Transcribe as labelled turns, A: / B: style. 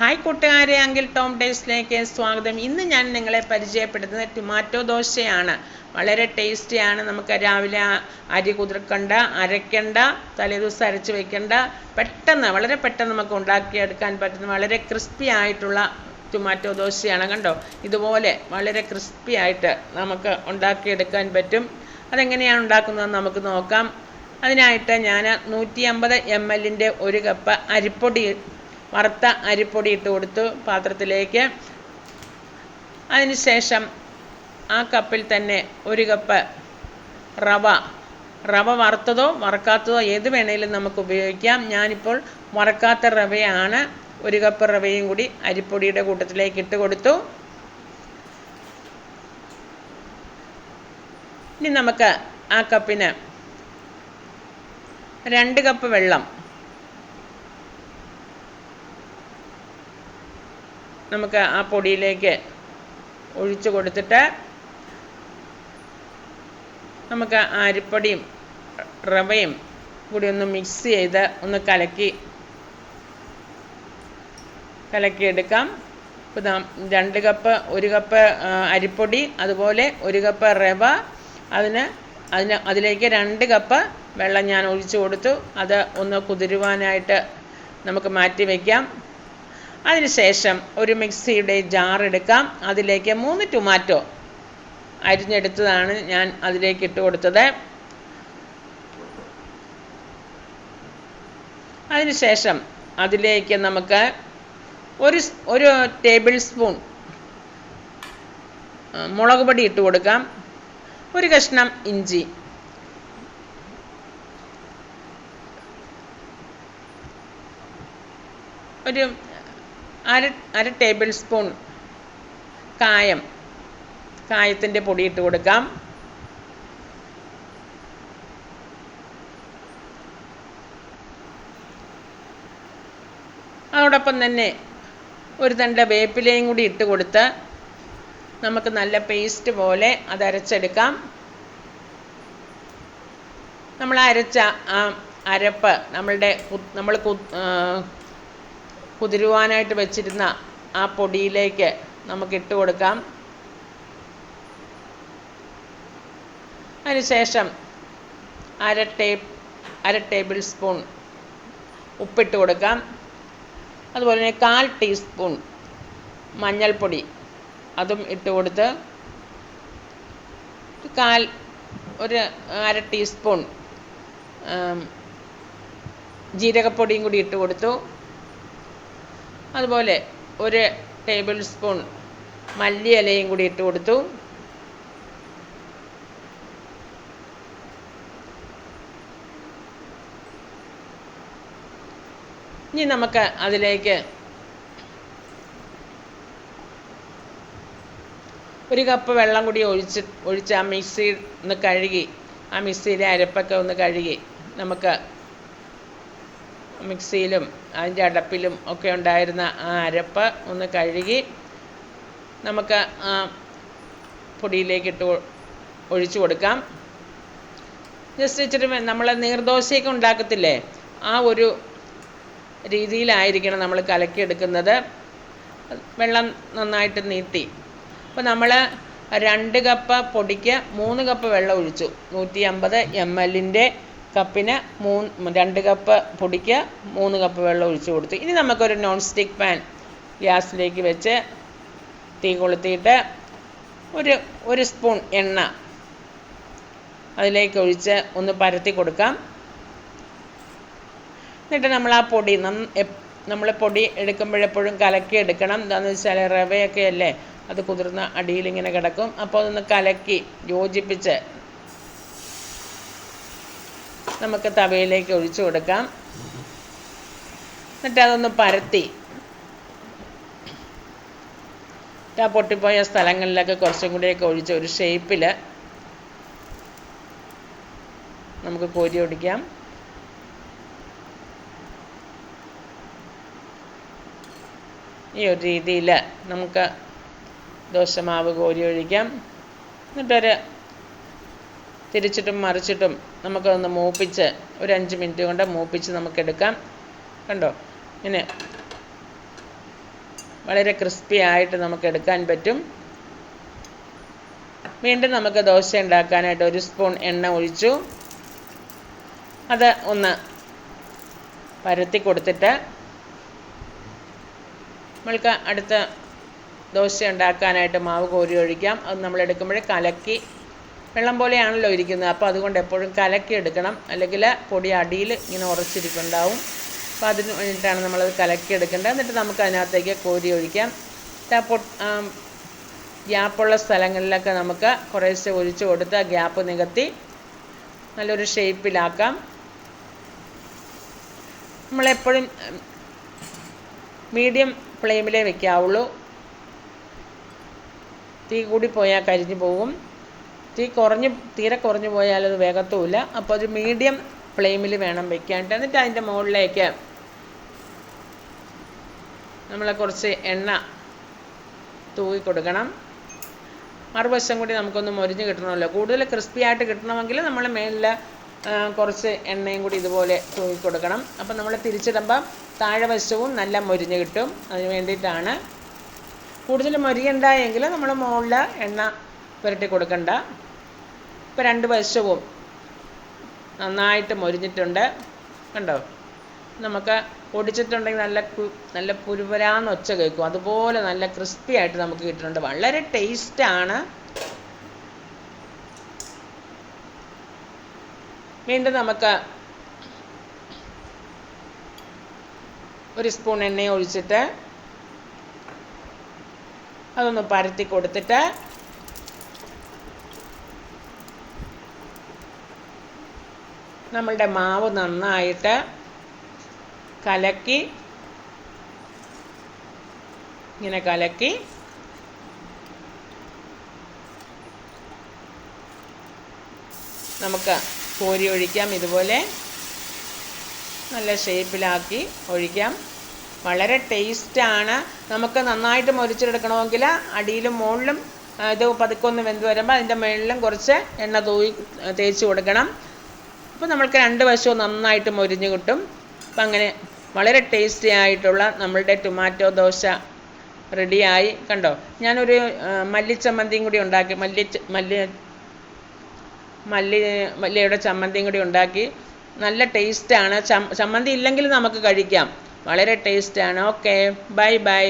A: Hi കൂട്ടുകാരെ uncle Tom ടേസ്റ്റിലേക്ക് സ്വാഗതം. ഇന്ന് ഞാൻ നിങ്ങളെ പരിചയപ്പെടുത്തുന്നത് ടൊമാറ്റോ ദോശയാണ്. വളരെ ടേസ്റ്റിയാണ്. നമുക്ക് രാവിലെ അരി കുതിർക്കണ്ട അരയ്ക്കണ്ട തലേദിവസം അരച്ച് വെക്കണ്ട. പെട്ടെന്ന് വളരെ പെട്ടെന്ന് നമുക്ക് ഉണ്ടാക്കിയെടുക്കാൻ പറ്റുന്ന വളരെ ക്രിസ്പി ആയിട്ടുള്ള ടൊമാറ്റോ ദോശയാണ് കണ്ടോ? ഇതുപോലെ വളരെ ക്രിസ്പി ആയിട്ട് നമുക്ക് ഉണ്ടാക്കിയെടുക്കാൻ പറ്റും. അതെങ്ങനെയാണ് ഉണ്ടാക്കുന്നതെന്ന് നമുക്ക് നോക്കാം. അതിനായിട്ട് ഞാൻ നൂറ്റി അമ്പത് എം എല്ലിന്റെ ഒരു കപ്പ് അരിപ്പൊടി വറുത്ത അരിപ്പൊടി ഇട്ട് കൊടുത്തു പാത്രത്തിലേക്ക്. അതിനുശേഷം ആ കപ്പിൽ തന്നെ ഒരു കപ്പ് റവ. റവ വറുത്തതോ വറക്കാത്തതോ ഏത് വേണേലും നമുക്ക് ഉപയോഗിക്കാം. ഞാനിപ്പോൾ വറക്കാത്ത റവയാണ്. ഒരു കപ്പ് റവയും കൂടി അരിപ്പൊടിയുടെ കൂട്ടത്തിലേക്ക് ഇട്ട് കൊടുത്തു. ഇനി നമുക്ക് ആ കപ്പിന് രണ്ട് കപ്പ് വെള്ളം നമുക്ക് ആ പൊടിയിലേക്ക് ഒഴിച്ചു കൊടുത്തിട്ട് നമുക്ക് അരിപ്പൊടിയും റവയും കൂടി ഒന്ന് മിക്സ് ചെയ്ത് ഒന്ന് കലക്കി കലക്കിയെടുക്കാം. ഇപ്പോൾ രണ്ട് കപ്പ് ഒരു കപ്പ് അരിപ്പൊടി അതുപോലെ ഒരു കപ്പ് റവ അതിന് അതിന് അതിലേക്ക് രണ്ട് കപ്പ് വെള്ളം ഞാൻ ഒഴിച്ചു കൊടുത്തു. അത് ഒന്ന് കുതിരുവാനായിട്ട് നമുക്ക് മാറ്റി വയ്ക്കാം അതിനുശേഷം ഒരു മിക്സിയുടെ ജാർ എടുക്കാം. അതിലേക്ക് മൂന്ന് ടൊമാറ്റോ അരിഞ്ഞെടുത്തതാണ് ഞാൻ അതിലേക്ക് ഇട്ട് കൊടുത്തത്. അതിനുശേഷം അതിലേക്ക് നമുക്ക് ഒരു ഒരു ടേബിൾ സ്പൂൺ മുളക് പൊടി ഇട്ട് കൊടുക്കാം. ഒരു കഷ്ണം ഇഞ്ചി. ഒരു അര അര ടേബിൾ സ്പൂൺ കായം. കായത്തിന്റെ പൊടി ഇട്ട് കൊടുക്കാം. അതോടൊപ്പം തന്നെ ഒരു തണ്ട വേപ്പിലയും കൂടി ഇട്ട് കൊടുത്ത് നമുക്ക് നല്ല പേസ്റ്റ് പോലെ അത് അരച്ചെടുക്കാം. നമ്മൾ അരച്ച ആ അരപ്പ് നമ്മളുടെ നമ്മൾ കുതിരുവാനായിട്ട് വെച്ചിരുന്ന ആ പൊടിയിലേക്ക് നമുക്ക് ഇട്ട് കൊടുക്കാം. അതിനുശേഷം അര ടേ അര ടേബിൾ സ്പൂൺ ഉപ്പിട്ട് കൊടുക്കാം. അതുപോലെ തന്നെ കാൽ ടീസ്പൂൺ മഞ്ഞൾപ്പൊടി അതും ഇട്ട് കൊടുത്ത് കാൽ ഒരു അര ടീസ്പൂൺ ജീരകപ്പൊടിയും കൂടി ഇട്ട് കൊടുത്തു. അതുപോലെ ഒരു ടേബിൾ സ്പൂൺ മല്ലി ഇലയും കൂടി ഇട്ട് കൊടുത്തു. ഇനി നമുക്ക് അതിലേക്ക് ഒരു കപ്പ് വെള്ളം കൂടി ഒഴിച്ച് ഒഴിച്ച് ആ മിക്സി ഒന്ന് കഴുകി ആ മിക്സിയിലെ അരപ്പൊക്കെ ഒന്ന് കഴുകി നമുക്ക് മിക്സിയിലും അതിന്റെ അടപ്പിലും ഒക്കെ ഉണ്ടായിരുന്ന ആ അരപ്പ് ഒന്ന് കഴുകി നമുക്ക് ആ പൊടിയിലേക്ക് ഇട്ട് ഒഴിച്ചു കൊടുക്കാം. ജസ്റ്റ് ഇച്ചിരി നമ്മൾ നീർദോശയൊക്കെ ഉണ്ടാക്കത്തില്ലേ? ആ ഒരു രീതിയിലായിരിക്കണം നമ്മൾ കലക്കിയെടുക്കുന്നത്. വെള്ളം നന്നായിട്ട് നീട്ടി. അപ്പോൾ നമ്മൾ രണ്ട് കപ്പ് പൊടിക്ക് മൂന്ന് കപ്പ് വെള്ളം ഒഴിച്ചു. നൂറ്റി അമ്പത് എം എല്ലിന്റെ കപ്പിന് മൂന്ന് രണ്ട് കപ്പ് പൊടിക്ക് മൂന്ന് കപ്പ് വെള്ളം ഒഴിച്ചു കൊടുത്തു. ഇനി നമുക്കൊരു നോൺ സ്റ്റിക്ക് പാൻ ഗ്യാസിലേക്ക് വെച്ച് തീ കൊളുത്തിയിട്ട് ഒരു ഒരു സ്പൂൺ എണ്ണ അതിലേക്ക് ഒഴിച്ച് ഒന്ന് പരത്തി കൊടുക്കാം. എന്നിട്ട് നമ്മൾ ആ പൊടി നമ്മൾ പൊടി എടുക്കുമ്പോഴെപ്പോഴും കലക്കി എടുക്കണം. എന്താണെന്ന് വെച്ചാൽ റവയൊക്കെ അല്ലേ അത് കുതിർന്ന അടിയിലിങ്ങനെ കിടക്കും. അപ്പോൾ അതൊന്ന് കലക്കി യോജിപ്പിച്ച് നമുക്ക് തവയിലേക്ക് ഒഴിച്ചു കൊടുക്കാം. എന്നിട്ട് അതൊന്ന് പരത്തി. ആ പൊട്ടിപ്പോയ സ്ഥലങ്ങളിലൊക്കെ കുറച്ചും കൂടിയൊക്കെ ഒഴിച്ച് ഒരു ഷേപ്പിൽ നമുക്ക് കോരി ഒടിക്കാം. ഈ ഒരു രീതിയിൽ നമുക്ക് ദോശമാവ് കോരി ഒഴിക്കാം. എന്നിട്ടൊരു തിരിച്ചിട്ടും മറിച്ചിട്ടും നമുക്കതൊന്ന് മൂപ്പിച്ച് ഒരു അഞ്ച് മിനിറ്റ് കൊണ്ട് മൂപ്പിച്ച് നമുക്കെടുക്കാം. കണ്ടോ? ഇങ്ങനെ വളരെ ക്രിസ്പി ആയിട്ട് നമുക്ക് എടുക്കാൻ പറ്റും. വീണ്ടും നമുക്ക് ദോശ ഉണ്ടാക്കാനായിട്ട് ഒരു സ്പൂൺ എണ്ണ ഒഴിച്ചു. അത് ഒന്ന് പരത്തി കൊടുത്തിട്ട് നമ്മൾക്ക് അടുത്ത ദോശ ഉണ്ടാക്കാനായിട്ട് മാവ് കോരി ഒഴിക്കാം. അത് നമ്മൾ എടുക്കുമ്പോൾ കലക്കി വെള്ളം പോലെയാണല്ലോ ഇരിക്കുന്നത്. അപ്പോൾ അതുകൊണ്ട് എപ്പോഴും കലക്കി എടുക്കണം അല്ലെങ്കിൽ പൊടി അടിയിൽ ഇങ്ങനെ ഉറച്ചിരിക്കുന്നുണ്ടാവും അപ്പോൾ അതിന് വേണ്ടിയിട്ടാണ് നമ്മളത് കലക്കി എടുക്കേണ്ടത് എന്നിട്ട് നമുക്ക് അതിനകത്തേക്ക് കോരി ഒഴിക്കാം. ആ പൊ ഗ്യാപ്പുള്ള സ്ഥലങ്ങളിലൊക്കെ നമുക്ക് കുറേശ്ശെ ഒഴിച്ചു കൊടുത്ത് ഗ്യാപ്പ് നികത്തി നല്ലൊരു ഷേപ്പിലാക്കാം. നമ്മളെപ്പോഴും മീഡിയം ഫ്ലെയിമിലേ വെക്കാവുള്ളൂ. തീ കൂടി പോയാൽ കരിഞ്ഞു പോകും. തീ കുറഞ്ഞ് തീരെ കുറഞ്ഞു പോയാൽ അത് വേഗത്തുമില്ല അപ്പോൾ ഒരു മീഡിയം ഫ്ലെയിമിൽ വേണം വെക്കാനായിട്ട് എന്നിട്ട് അതിന്റെ മുകളിലേക്ക് നമ്മൾ കുറച്ച് എണ്ണ തൂക്കി കൊടുക്കണം. മറുവശം കൂടി നമുക്കൊന്ന് മൊരിഞ്ഞ് കിട്ടണമല്ലോ. കൂടുതൽ ക്രിസ്പി ആയിട്ട് കിട്ടണമെങ്കിൽ നമ്മൾ മേളിൽ കുറച്ച് എണ്ണയും കൂടി ഇതുപോലെ തൂക്കി കൊടുക്കണം. അപ്പം നമ്മൾ തിരിച്ചിടുമ്പം താഴെ വശവും നല്ല മൊരിഞ്ഞ് കിട്ടും. അതിന് വേണ്ടിയിട്ടാണ്. കൂടുതൽ മൊരിയണ്ട എങ്കിൽ നമ്മൾ മുകളിൽ എണ്ണ പുരട്ടി കൊടുക്കണ്ട. ഇപ്പോൾ രണ്ട് വശവും നന്നായിട്ട് മൊരിഞ്ഞിട്ടുണ്ട്. കണ്ടോ? നമുക്ക് പൊടിച്ചിട്ടുണ്ടെങ്കിൽ നല്ല നല്ല പുരുവരാന്ന് ഒച്ച കേൾക്കും. അതുപോലെ നല്ല ക്രിസ്പി ആയിട്ട് നമുക്ക് കിട്ടുന്നുണ്ട്. വളരെ ടേസ്റ്റാണ് വീണ്ടും നമുക്ക് ഒരു സ്പൂൺ എണ്ണ ഒഴിച്ചിട്ട് അതൊന്ന് പരത്തി കൊടുത്തിട്ട് നമ്മളുടെ മാവ് നന്നായിട്ട് കലക്കി ഇങ്ങനെ കലക്കി. നമുക്ക് കോരി ഒഴിക്കാം ഇതുപോലെ നല്ല ഷേപ്പിലാക്കി ഒഴിക്കാം. വളരെ ടേസ്റ്റാണ്. നമുക്ക് നന്നായിട്ട് മൊരിച്ചെടുക്കണമെങ്കിൽ അടിയിലും മുകളിലും ഇത് പതുക്കെ ഒന്ന് വെന്ത് വരുമ്പോൾ അതിന്റെ മുകളിലും കുറച്ച് എണ്ണ തൂയി തേച്ച് കൊടുക്കണം. അപ്പോൾ നമ്മൾക്ക് രണ്ട് വശവും നന്നായിട്ട് മൊരിഞ്ഞ് കിട്ടും. അപ്പം അങ്ങനെ വളരെ ടേസ്റ്റി ആയിട്ടുള്ള നമ്മളുടെ ടൊമാറ്റോ ദോശ റെഡിയായി കണ്ടോ? ഞാനൊരു മല്ലിച്ചമ്മന്തിയും കൂടി ഉണ്ടാക്കി മല്ലി മല്ലി മല്ലി മല്ലിയുടെ ചമ്മന്തിയും കൂടി ഉണ്ടാക്കി. നല്ല ടേസ്റ്റാണ് ചമ്മന്തി ഇല്ലെങ്കിലും നമുക്ക് കഴിക്കാം. വളരെ ടേസ്റ്റാണ് ഓക്കെ ബൈ ബൈ